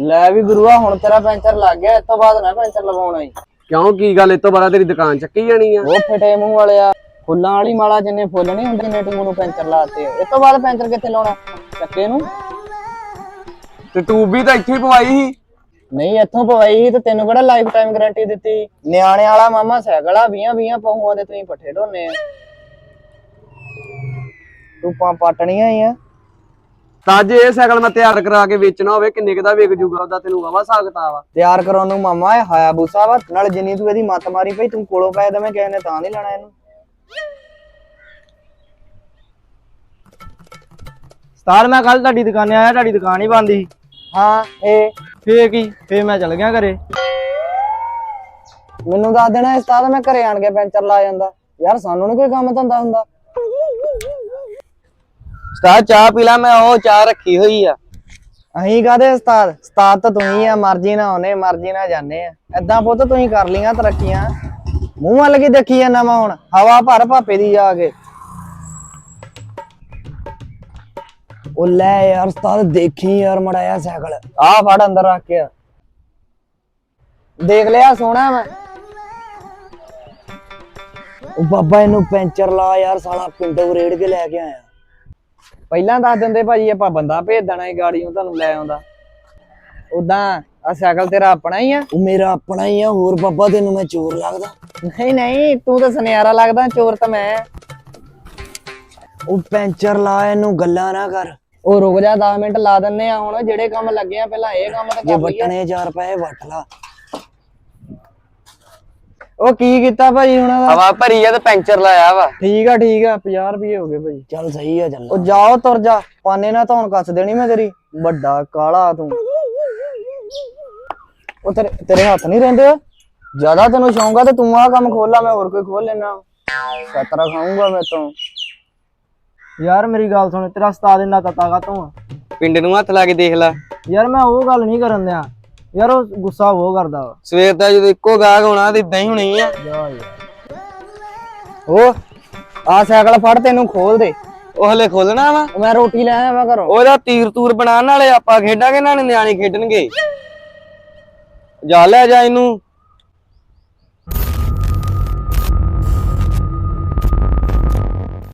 ਲੈ ਵੀ ਗੁਰੂਆ ਹੁਣ ਤੇਰਾ ਪੈਂਚਰ ਲੱਗ ਗਿਆ ਇਸ ਤੋਂ ਬਾਅਦ ਨਾ ਪੈਂਚਰ ਲਵਾਉਣਾ ਈ ਕਿਉਂ ਕੀ ਗੱਲ ਇਸ ਤੋਂ ਬਾਅਦ ਤੇਰੀ ਦੁਕਾਨ ਚੱਕੀ ਜਾਣੀ ਆ? ਉਹ ਫਿਟੇ ਮੂੰਹ ਵਾਲਿਆ ਫੁੱਲਾਂ ਵਾਲੀ ਮਾਲਾ ਜਿੰਨੇ ਫੁੱਲ ਨਹੀਂ ਹੁੰਦੇ ਨੇ ਤੂੰ ਨੂੰ ਪੈਂਚਰ ਲਾਤੇ ਇਸ ਤੋਂ ਬਾਅਦ ਪੈਂਚਰ ਕਿੱਥੇ ਲਾਉਣਾ? ਚੱਕੇ ਨੂੰ? ਤੇ ਤੂੰ ਵੀ ਤਾਂ ਇੱਥੇ ਹੀ ਪਵਾਈ ਸੀ। ਨਹੀਂ ਇੱਥੋਂ ਪਵਾਈ ਸੀ ਤੇ ਤੈਨੂੰ ਕਿਹੜਾ ਲਾਈਫ ਟਾਈਮ ਗਾਰੰਟੀ ਦਿੱਤੀ? ਨਿਆਣੇ ਵਾਲਾ ਮਾਮਾ ਸਾਈਕਲ ਆ 20 20 ਪਹੂਆਂ ਦੇ ਤੁਸੀਂ ਪੱਠੇ ਢੋਨੇ ਆ। ਤੂੰ ਪਾ ਪਟਣੀਆਂ ਹੀ ਆ। ਤਾਂ ਜੇ ਇਹ ਸਾਈਕਲ ਮੈਂ ਤਿਆਰ ਕਰਾ ਕੇ ਵੇਚਣਾ ਹੋਵੇ ਕਿੰਨੇ ਕੁ ਦਾ ਵਿਕ ਜੂਗਾ ਉਹਦਾ? ਤੈਨੂੰ ਵਾਵਾ ਸਾਖਤਾ ਵਾ ਤਿਆਰ ਕਰਾਉਣ ਨੂੰ ਮਾਮਾ ਇਹ ਹਾਇਆ ਬੂਸਾ ਵਾ ਨਾਲ ਜਿੰਨੀ ਤੂੰ ਇਹਦੀ ਮੱਤ ਮਾਰੀ ਪਈ ਤੂੰ ਕੋਲੋਂ ਪੈ ਦਵੇਂ ਕਿਸੇ ਨੇ ਤਾਂ ਨਹੀਂ ਲੈਣਾ ਇਹਨੂੰ। ਸਤਾਰ ਮੈਂ ਕੱਲ ਤੁਹਾਡੀ ਦੁਕਾਨੇ ਆਇਆ ਤੁਹਾਡੀ ਦੁਕਾਨ ਹੀ ਬੰਦ ਸੀ। ਹਾਂ ਇਹ। ਫੇਰ ਕੀ? ਫੇਰ ਮੈਂ ਚਲ ਗਿਆ ਘਰੇ। ਮੈਨੂੰ ਦੱਸ ਦੇਣਾ ਇਸ ਤਰ੍ਹਾਂ ਮੈਂ ਘਰੇ ਆਣ ਕੇ ਪੈਂਚਰ ਲਾ ਜਾਂਦਾ। ਯਾਰ ਸਾਨੂੰ ਨੀ ਕੋਈ ਕੰਮ ਧੰਦਾ ਹੁੰਦਾ। ਸਤਾਰ ਚਾਹ ਪੀ ਲਾ, ਮੈਂ ਉਹ ਚਾਹ ਰੱਖੀ ਹੋਈ ਆ। ਅਹੀਂ ਕਾਦੇ ਉਸਤਾਦ? ਉਸਤਾਦ ਤਾਂ ਤੂੰ ਹੀ ਆ, ਮਰਜ਼ੀ ਨਾ ਆਉਨੇ, ਮਰਜ਼ੀ ਨਾ ਜਾਣੇ ਆ। ਐਦਾਂ ਪੁੱਤ ਤੂੰ ਹੀ ਕਰ ਲਈਆਂ ਤਰੱਕੀਆਂ। ਮੂੰਹ ਵੱਲ ਕੀ ਦੇਖੀ ਜਾਂਦਾ ਵਾ ਹੁਣ? ਹਵਾ ਭਰ ਭਾਪੇ ਦੀ ਜਾ ਕੇ। ਉਹ ਲੈ ਯਾਰ ਉਸਤਾਦ, ਦੇਖੀ ਯਾਰ ਮੜਾਇਆ ਸਾਈਕਲ। ਆ ਫੜ ਅੰਦਰ ਰੱਖ ਕੇ। ਦੇਖ ਲਿਆ, ਸੋਹਣਾ ਮੈਂ ਉਹ ਬਾਬਾ ਇਹਨੂੰ ਪੈਂਚਰ ਲਾ ਯਾਰ, ਸਾਲਾ ਪਿੰਡੋਂ ਰੇੜ ਕੇ ਲੈ ਕੇ ਆਇਆ। ਪਹਿਲਾਂ ਦੱਸ ਦਿੰਦੇ ਭਾਜੀ ਆਪਾਂ ਬੰਦਾ ਭੇਜ ਦੇਣਾ ਇਹ ਗਾੜੀ ਨੂੰ ਤੁਹਾਨੂੰ ਲੈ ਆਉਂਦਾ। ਉਦਾਂ ਆ ਸਾਈਕਲ ਤੇਰਾ ਆਪਣਾ ਹੀ ਆ। ਉਹ ਮੇਰਾ ਆਪਣਾ ਹੀ ਆ ਹੋਰ ਬਾਬਾ ਤੈਨੂੰ ਮੈਂ ਚੋਰ ਲੱਗਦਾ। ਨਹੀਂ ਨਹੀਂ ਤੂੰ ਤਾਂ ਸੁਨਿਆਰਾ ਲੱਗਦਾ ਚੋਰ ਤਾਂ ਮੈਂ। ਉਹ ਪੈਂਚਰ ਲਾ ਇਹਨੂੰ ਗੱਲਾਂ ਨਾ ਕਰ। ਉਹ ਰੁਕ ਜਾ 10 ਮਿੰਟ ਲਾ ਦਿੰਨੇ ਆ ਹੁਣ ਜਿਹੜੇ ਕੰਮ ਲੱਗੇ ਆ ਪਹਿਲਾਂ ਇਹ ਕੰਮ ਤਾਂ ਜੇ ਕਰ ਲਈਏ। ਵਟਣੇ 4 ਰੁਪਏ ਵਟ ਲਾ। ਉਹ ਕੀ ਕੀਤਾ ਭਾਜੀ ਹੁਣ ਇਹਦਾ? ਹਵਾ ਭਰੀ ਆ ਤੇ ਪੈਂਚਰ ਲਾਇਆ ਵਾ। ਠੀਕ ਆ ਠੀਕ ਆ 50 ਰੁਪਏ ਹੋ ਗਏ ਭਾਜੀ ਚੱਲ ਸਹੀ ਆ ਚੱਲ। ਉਹ ਜਾਓ ਤੁਰ ਜਾ। ਪਾਨੇ ਨਾ ਧੌਣ ਕੱਸ ਦੇਣੀ ਮੈਂ ਤੇਰੀ। ਵੱਡਾ ਕਾਲਾ ਤੂੰ। ਉਹ ਤੇਰੇ ਤੇਰੇ ਹੱਥ ਨਹੀਂ ਰਹਿੰਦੇ ਜ਼ਿਆਦਾ ਤੈਨੂੰ ਸ਼ੌਂਕ ਆ ਤੇ ਤੂੰ ਆਹ ਕੰਮ ਖੋਲ ਲਾ ਮੈਂ ਹੋਰ ਕੋਈ ਖੋਲ ਲੈਣਾ ਸਤਰਾ ਖਾਊਂਗਾ ਮੈਂ ਤੋਂ। ਯਾਰ ਮੇਰੀ ਗੱਲ ਸੁਣ ਤੇਰਾ ਉਸਤਾਦ ਇੰਨਾ ਤਤਾ ਕਾ ਤੂੰ ਪਿੰਡ ਨੂੰ ਹੱਥ ਲਾ ਕੇ ਦੇਖ ਲੈ। ਯਾਰ ਮੈਂ ਉਹ ਗੱਲ ਨਹੀਂ ਕਰਨ ਦਿਆ। ਯਾਰ ਉਹ ਗੁੱਸਾ ਉਹ ਕਰਦਾ ਵਾ। ਸਵੇਰ ਦਾ ਜਦੋਂ ਇੱਕੋ ਗਾਹਕ ਹੋਣਾ ਤੇ ਇਦਾਂ ਹੀ ਹੋਣੀ ਆ। ਜਾ ਯਾਰ ਉਹ ਆ ਸਾਈਕਲ ਫੜ ਤੈਨੂੰ ਖੋਲ ਦੇ। ਉਹ ਹਲੇ ਖੋਲਣਾ ਵਾ? ਉਹ ਮੈਂ ਰੋਟੀ ਲੈ ਆਇਆ ਵਾ ਘਰੋਂ ਉਹਦਾ ਤੀਰ ਤੂਰ ਬਣਾਉਣ ਵਾਲੇ ਆਪਾਂ ਖੇਡਾਂਗੇ ਨਾਲੇ ਨਿਆਣੇ ਖੇਡਣਗੇ। ਜਾ ਲੈ ਜਾ ਇਹਨੂੰ।